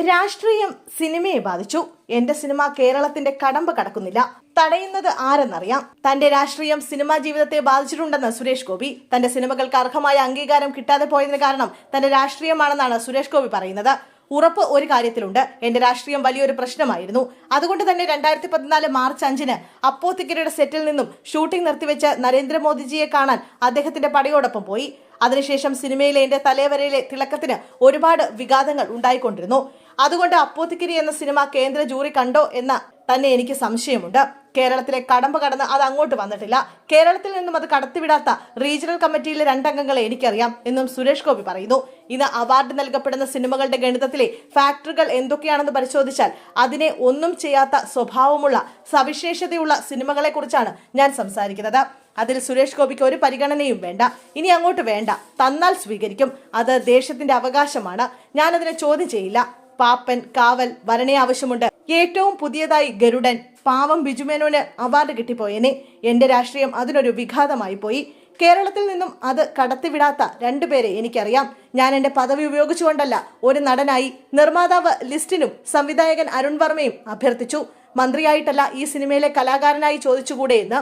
രാഷ്ട്രീയം സിനിമയെ ബാധിച്ചു. എന്റെ സിനിമ കേരളത്തിന്റെ കടമ്പ കടക്കുന്നില്ല. തടയുന്നത് ആരെന്നറിയാം. തന്റെ രാഷ്ട്രീയം സിനിമാ ജീവിതത്തെ ബാധിച്ചിട്ടുണ്ടെന്ന് സുരേഷ് ഗോപി. തന്റെ സിനിമകൾക്ക് അർഹമായ അംഗീകാരം കിട്ടാതെ പോയതിന് കാരണം തന്റെ രാഷ്ട്രീയമാണെന്നാണ് സുരേഷ് ഗോപി പറയുന്നത്. ഉറപ്പ് ഒരു കാര്യത്തിലുണ്ട്. എന്റെ രാഷ്ട്രീയം വലിയൊരു പ്രശ്നമായിരുന്നു. അതുകൊണ്ട് തന്നെ രണ്ടായിരത്തി പതിനാല് മാർച്ച് അഞ്ചിന് അപ്പോത്തിക്കരയുടെ സെറ്റിൽ നിന്നും ഷൂട്ടിംഗ് നിർത്തിവെച്ച് നരേന്ദ്രമോദിജിയെ കാണാൻ അദ്ദേഹത്തിന്റെ പടയോടൊപ്പം പോയി. അതിനുശേഷം സിനിമയിലെ എന്റെ തലവരയിലെ തിളക്കത്തിന് ഒരുപാട് വിഘാതങ്ങൾ ഉണ്ടായിക്കൊണ്ടിരുന്നു. അതുകൊണ്ട് അപ്പോത്തിക്കിരി എന്ന സിനിമ കേന്ദ്ര ജൂറി കണ്ടോ എന്ന തന്നെ എനിക്ക് സംശയമുണ്ട്. കേരളത്തിലെ കടമ്പ കടന്ന് അത് അങ്ങോട്ട് വന്നിട്ടില്ല. കേരളത്തിൽ നിന്നും അത് കടത്തിവിടാത്ത റീജിയണൽ കമ്മിറ്റിയിലെ രണ്ടംഗങ്ങളെ എനിക്കറിയാം എന്നും സുരേഷ് ഗോപി പറയുന്നു. ഇന്ന് അവാർഡ് നൽകപ്പെടുന്ന സിനിമകളുടെ ഗണിതത്തിലെ ഫാക്ടറുകൾ എന്തൊക്കെയാണെന്ന് പരിശോധിച്ചാൽ അതിനെ ഒന്നും ചെയ്യാത്ത സ്വഭാവമുള്ള സവിശേഷതയുള്ള സിനിമകളെ കുറിച്ചാണ് ഞാൻ സംസാരിക്കുന്നത്. അതിൽ സുരേഷ് ഗോപിക്ക് ഒരു പരിഗണനയും വേണ്ട. ഇനി അങ്ങോട്ട് വേണ്ട. തന്നാൽ സ്വീകരിക്കും. അത് ദേശത്തിന്റെ അവകാശമാണ്. ഞാനതിനെ ചോദ്യം ചെയ്യില്ല. പാപ്പൻ കാവൽ വരണേ ആവശ്യമുണ്ട്. ഏറ്റവും പുതിയതായി ഗരുഡൻ പാവം ബിജുമേനോന് അവാർഡ് കിട്ടിപ്പോയേനെ. എന്റെ രാഷ്ട്രീയം അതിനൊരു വിഘാതമായി പോയി. കേരളത്തിൽ നിന്നും അത് കടത്തിവിടാത്ത രണ്ടുപേരെ എനിക്കറിയാം. ഞാൻ എന്റെ പദവി ഉപയോഗിച്ചുകൊണ്ടല്ല ഒരു നടനായി നിർമ്മാതാവ് ലിസ്റ്റിനും സംവിധായകൻ അരുൺ വർമ്മയും അഭ്യർത്ഥിച്ചു. മന്ത്രിയായിട്ടല്ല ഈ സിനിമയിലെ കലാകാരനായി ചോദിച്ചുകൂടെ എന്ന്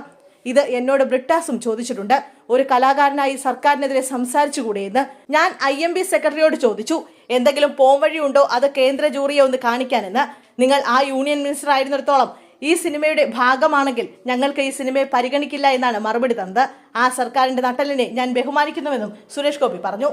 ഇത് എന്നോട് ബ്രിട്ടാസും ചോദിച്ചിട്ടുണ്ട്. ഒരു കലാകാരനായി സർക്കാരിനെതിരെ സംസാരിച്ചുകൂടെയെന്ന് ഞാൻ ഐ എം ബി സെക്രട്ടറിയോട് ചോദിച്ചു എന്തെങ്കിലും പോംവഴിയുണ്ടോ അത് കേന്ദ്ര ജൂറിയെ ഒന്ന് കാണിക്കാനെന്ന്. നിങ്ങൾ ആ യൂണിയൻ മിനിസ്റ്റർ ആയിരുന്നിടത്തോളം ഈ സിനിമയുടെ ഭാഗമാണെങ്കിൽ ഞങ്ങൾക്ക് ഈ സിനിമയെ പരിഗണിക്കില്ല എന്നാണ് മറുപടി തന്നത്. ആ സർക്കാരിന്റെ നട്ടലിനെ ഞാൻ ബഹുമാനിക്കുന്നുവെന്നും സുരേഷ് ഗോപി പറഞ്ഞു.